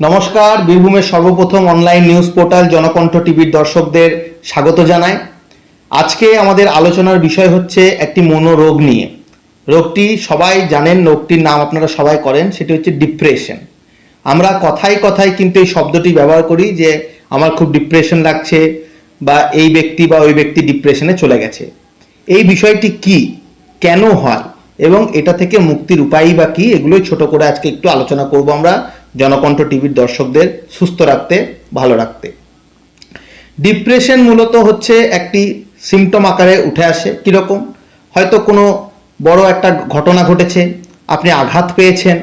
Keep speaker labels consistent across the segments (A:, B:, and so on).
A: নমস্কার, বীরভূমের সর্বপ্রথম অনলাইন নিউজ পোর্টাল জনকণ্ঠ টিভির দর্শকদের স্বাগত জানাই। আজকে আমাদের আলোচনার বিষয় হচ্ছে একটি মনোরোগ নিয়ে। রোগটি সবাই জানেন, রোগটির নাম আপনারা সবাই করেন, সেটি হচ্ছে ডিপ্রেশন আমরা কথায় কথায় কিন্তু এই শব্দটি ব্যবহার করি যে, আমার খুব ডিপ্রেশন লাগছে বা এই ব্যক্তি বা ওই ব্যক্তি ডিপ্রেশনে চলে গেছে। এই বিষয়টি কি? কেন হয়? এবং এটা থেকে মুক্তির উপায়ই বা কি? এগুলোই ছোট করে আজকে একটু আলোচনা করব আমরা। জনকণ্ঠ টিভির দর্শকদের সুস্থ রাখতে, ভালো রাখতে। ডিপ্রেশন মূলত হচ্ছে একটি সিমটম আকারে উঠে আসে। কীরকম হয়তো কোনো বড় একটা ঘটনা ঘটেছে, আপনি আঘাত পেয়েছেন,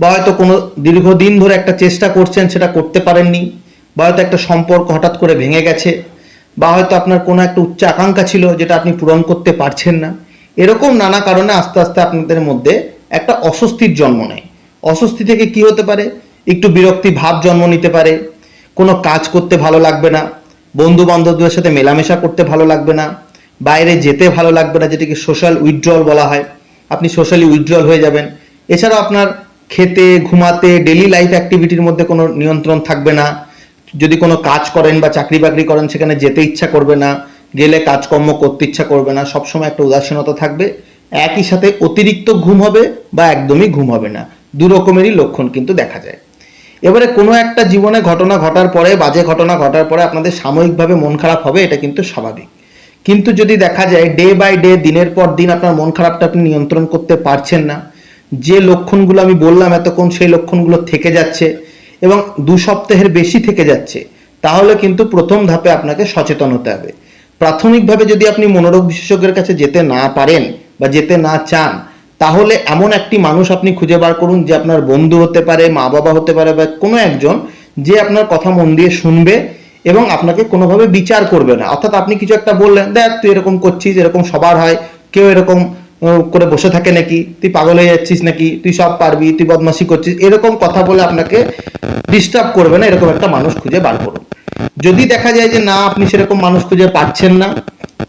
A: বা হয়তো কোনো দীর্ঘদিন ধরে একটা চেষ্টা করছেন, সেটা করতে পারেননি, বা হয়তো একটা সম্পর্ক হঠাৎ করে ভেঙে গেছে, বা হয়তো আপনার কোনো একটা উচ্চ আকাঙ্ক্ষা ছিল যেটা আপনি পূরণ করতে পারছেন না। এরকম নানা কারণে আস্তে আস্তে আপনাদের মধ্যে একটা অস্বস্তির জন্ম নেয়। অস্বস্তি থেকে কি হতে পারে? একটু বিরক্তি ভাব জন্ম নিতে পারে। কোনো কাজ করতে ভালো লাগবে না। বন্ধু বান্ধবদের সাথে মেলামেশা করতে ভালো লাগবে না। বাইরে যেতে ভালো লাগবে না, যেটিকে সোশ্যাল উইথড্রল বলা হয়। আপনি সোশ্যালি উইথড্রল হয়ে যাবেন। এছাড়াও আপনার খেতে, ঘুমাতে ডেলি লাইফ অ্যাক্টিভিটির মধ্যে কোনো নিয়ন্ত্রণ থাকবে না। যদি কোনো কাজ করেন বা চাকরি বাকরি করেন, সেখানে যেতে ইচ্ছা করবে না। গেলে কাজকর্ম করতে ইচ্ছা করবে না। সবসময় একটা উদাসীনতা থাকবে। একই সাথে অতিরিক্ত ঘুম হবে বা একদমই ঘুম হবে না। দু রকমেরই লক্ষণ কিন্তু দেখা যায়। এবারে কোনো একটা জীবনে ঘটনা ঘটার পরে, বাজে ঘটনা ঘটার পরে আপনাদের সাময়িকভাবে মন খারাপ হবে, এটা কিন্তু স্বাভাবিক। কিন্তু যদি দেখা যায় ডে বাই ডে দিনের পর দিন আপনার মন খারাপটা আপনি নিয়ন্ত্রণ করতে পারছেন না, যে লক্ষণগুলো আমি বললাম এতক্ষণ সেই লক্ষণগুলো থেকে যাচ্ছে এবং দু সপ্তাহের বেশি থেকে যাচ্ছে, তাহলে কিন্তু প্রথম ধাপে আপনাকে সচেতন হতে হবে। প্রাথমিকভাবে যদি আপনি মনোরোগ বিশেষজ্ঞের কাছে যেতে না পারেন বা যেতে না চান তাহলে এমন একটি মানুষ আপনি খুঁজে বার করুন যে আপনার বন্ধু হতে পারে মা বাবা হতে পারে বা কোনো একজন যে আপনার কথা মন দিয়ে শুনবে এবং আপনাকে কোনোভাবে বিচার করবে না। অর্থাৎ আপনি কিছু একটা বললেন, দেখ, তুই এরকম করছিস, এরকম সবার হয়, কেউ এরকম করে বসে থাকে নাকি, তুই পাগল হয়ে যাচ্ছিস নাকি, তুই সব পারবি, তুই বদমাশি করছিস। এরকম কথা বলে আপনাকে ডিস্টার্ব করবে না, এরকম একটা মানুষ খুঁজে বার করুন। যদি দেখা যায় যে, না, আপনি সেরকম মানুষ খুঁজে পাচ্ছেন না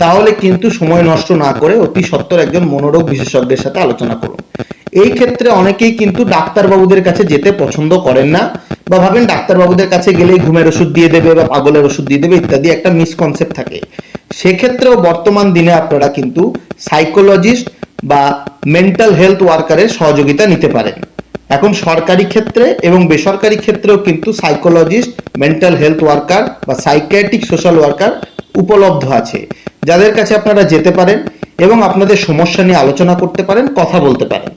A: তাহলে কিন্তু সময় নষ্ট না করে অতি সত্বর একজন মনোরোগ বিশেষজ্ঞের সাথে আলোচনা করুন। এই ক্ষেত্রে অনেকেই কিন্তু ডাক্তারবাবুদের কাছে যেতে পছন্দ করেন না বা ভাবেন ডাক্তারবাবুদের কাছে গেলেই ঘুমের ওষুধ দিয়ে দেবে বা পাগলের ওষুধ দিয়ে দেবে ইত্যাদি একটা মিসকনসেপ্ট থাকে। সেক্ষেত্রেও বর্তমান দিনে আপনারা কিন্তু সাইকোলজিস্ট বা মেন্টাল হেলথ ওয়ার্কারের সহযোগিতা নিতে পারেন। এখন সরকারি ক্ষেত্রে এবং বেসরকারি ক্ষেত্রেও কিন্তু সাইকোলজিস্ট মেন্টাল হেলথ ওয়ার্কার বা সাইকিয়াট্রিক সোশ্যাল ওয়ার্কার উপলব্ধ আছে। যাদের কাছে আপনারা যেতে পারেন এবং আপনাদের সমস্যা নিয়ে আলোচনা করতে পারেন, কথা বলতে পারেন।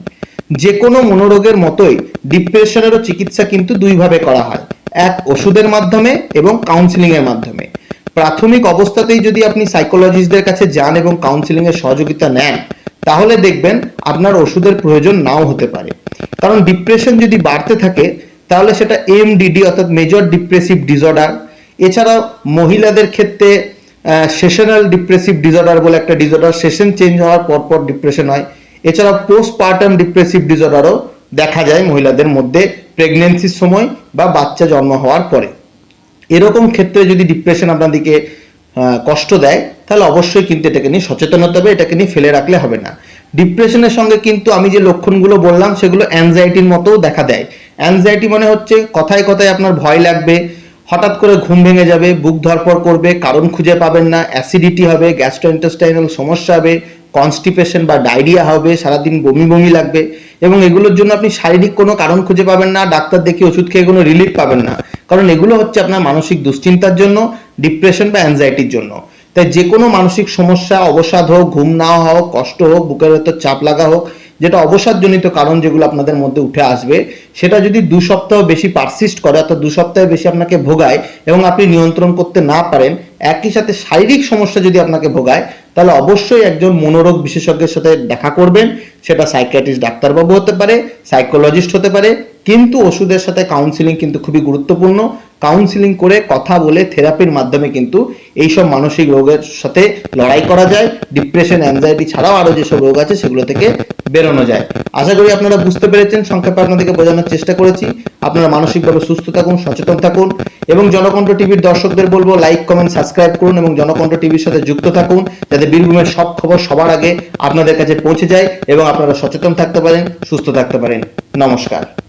A: যে কোনো মনোরোগের মতোই ডিপ্রেশনেরও চিকিৎসা কিন্তু দুইভাবে করা হয়। এক, ওষুধের মাধ্যমে এবং কাউন্সিলিং এর মাধ্যমে। প্রাথমিক অবস্থাতেই যদি আপনি সাইকোলজিস্টদের কাছে যান এবং কাউন্সিলিং এর সহযোগিতা নেন, তাহলে দেখবেন আপনার ওষুধের প্রয়োজন নাও হতে পারে। কারণ ডিপ্রেশন যদি বাড়তে থাকে, তাহলে সেটা এমডিডি অর্থাৎ মেজর ডিপ্রেসিভ ডিসঅর্ডার এছাড়াও মহিলাদের ক্ষেত্রে সেশনাল ডিপ্রেসিভ ডিসঅর্ডার বলে একটা ডিসঅর্ডার সেশন চেঞ্জ হওয়ার পর পর ডিপ্রেশন হয়। এছাড়াও পোস্টপার্টাম ডিপ্রেসিভ ডিসঅর্ডারও দেখা যায় মহিলাদের মধ্যে প্রেগনেন্সির সময় বা বাচ্চা জন্ম হওয়ার পরে। এরকম ক্ষেত্রে যদি ডিপ্রেশন আপনাদেরকে কষ্ট দেয়, তাহলে অবশ্যই কিন্তু এটাকে নিয়ে সচেতন হতে হবে, এটাকে নিয়ে ফেলে রাখলে হবে না। ডিপ্রেশনের সঙ্গে কিন্তু আমি যে লক্ষণগুলো বললাম, সেগুলো অ্যাংজাইটির মতোও দেখা দেয়। অ্যাংজাইটি মানে হচ্ছে কথায় কথায় আপনার ভয় লাগবে হঠাৎ করে ঘুম ভেঙে যাবে, বুক ধরপড় করবে, কারণ খুঁজে পাবেন না, অ্যাসিডিটি হবে, গ্যাস্ট্রোইন্টেস্টাইনাল সমস্যা হবে, কনস্টিপেশন বা ডায়রিয়া হবে, সারাদিন বমি বমি লাগবে এবং এগুলোর জন্য আপনি শারীরিক কোনো কারণ খুঁজে পাবেন না, ডাক্তার দেখিয়ে ওষুধ খেয়ে কোনো রিলিফ পাবেন না। কারণ এগুলো হচ্ছে আপনার মানসিক দুশ্চিন্তার জন্য ডিপ্রেশন বা অ্যাংজাইটির জন্য। তাই যে কোনো মানসিক সমস্যা, অবসাদ হোক, ঘুম না হোক, কষ্ট হোক, বুকের ভেতর চাপ লাগা হোক যেটা অবসাদজনিত কারণ যেগুলো আপনাদের মধ্যে উঠে আসবে, সেটা যদি দু সপ্তাহ বেশি পারসিস্ট করে, অর্থাৎ দু সপ্তাহে বেশি আপনাকে ভোগায় এবং আপনি নিয়ন্ত্রণ করতে না পারেন, একই সাথে শারীরিক সমস্যা যদি আপনাকে ভোগায়, তাহলে অবশ্যই একজন মনোরোগ বিশেষজ্ঞের সাথে দেখা করবেন। সেটা সাইকিয়াট্রিস্ট ডাক্তারবাবু হতে পারে সাইকোলজিস্ট হতে পারে কিন্তু ওষুধের সাথে কাউন্সিলিং কিন্তু খুবই গুরুত্বপূর্ণ। কাউন্সিলিং করে কথা বলে থেরাপির মাধ্যমে কিন্তু এইসব মানসিক রোগের সাথে লড়াই করা যায়। ডিপ্রেশন অ্যাংজাইটি ছাড়াও আরও যেসব রোগ আছে সেগুলো থেকে বেরোনো যায়। আশা করি আপনারা বুঝতে পেরেছেন, সংক্ষেপে আপনাদেরকে বোঝানোর চেষ্টা করেছি। আপনারা মানসিকভাবে সুস্থ থাকুন, সচেতন থাকুন এবং জনকণ্ঠ টিভির দর্শকদের বলব লাইক কমেন্ট সাবস্ক্রাইব করুন এবং জনকণ্ঠ টিভির সাথে যুক্ত থাকুন যাতে বীরভূমের সব খবর সবার আগে আপনাদের কাছে পৌঁছে যায় এবং আপনারা সচেতন থাকতে পারেন, সুস্থ থাকতে পারেন। নমস্কার।